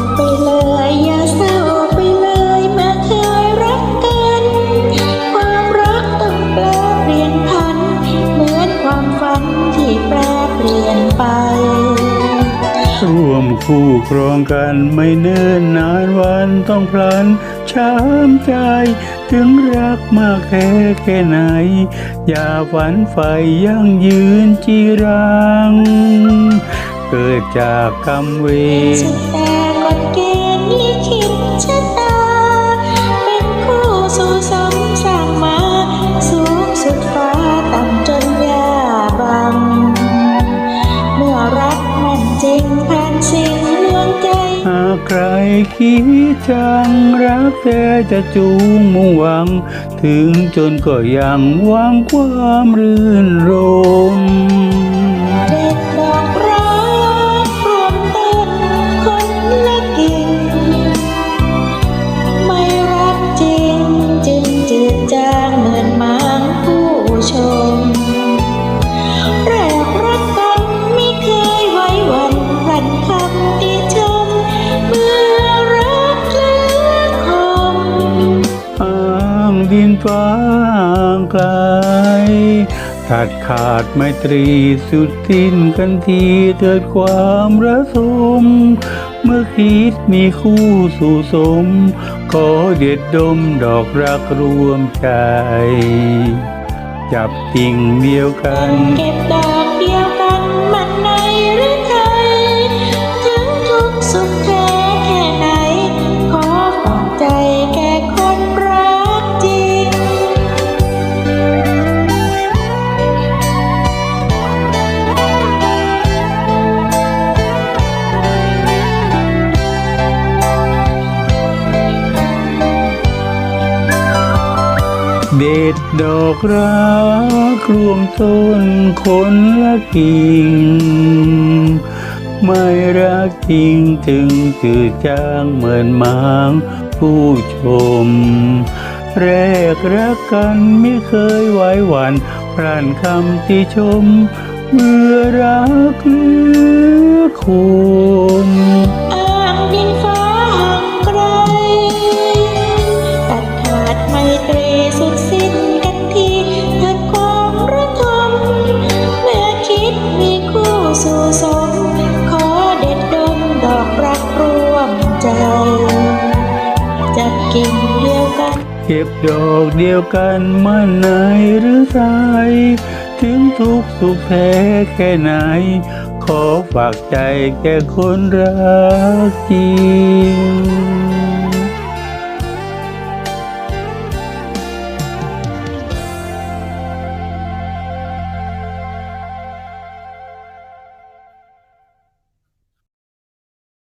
กไปเลยอย่าเศร้าไปเลยมาเคยรักกัน ความรักต้องแปลเปลี่ยนพัน เหมือนความฝันที่แปลเปลี่ยนไป ร่วมคู่ครองกันไม่เนิ่นนานวันต้องพลันช้ำใจ ถึงรักมากแค่แค่ไหน อย่าฝันใฝ่ยั่งยืนจีรัง เกิดจากกรรมเวร ฎเกณฑ์ลิขิตชะตา เป็นคู่สู่สมสร้างมา สูงสุดฟ้าต่ำจนยาบัง เมื่อรักมันจริงผ่านสิ่งลวงใจ หากใครคิดจังรักแต่จะจูงมุ่งหวัง ถึงจนก็ยังหวังความรื่นร ฟ้างไกล ตัดขาดไมตรีสุดทิ้นกันทีเกิดความระสม เมื่อคิดมีคู่สู่สม ขอเด็ดดมดอกรักรวมใจ จับติ่งเดียวกันเก็บดอก ด็ดดอกรักรวมต้นคนละกิ่ง ไม่รักจริงถึงจืดจางเหมือนหมางผู้ชม แรกรักกันไม่เคยไว้หวันพร่านคำที่ชม เมื่อรักเหลือคู กิ่งเดียวกัน เก็บดอกเดียวกันมาไหนหรือไรถึงทุกสุขแพ้แค่ไหน ขอฝากใจแก่คนรักจริง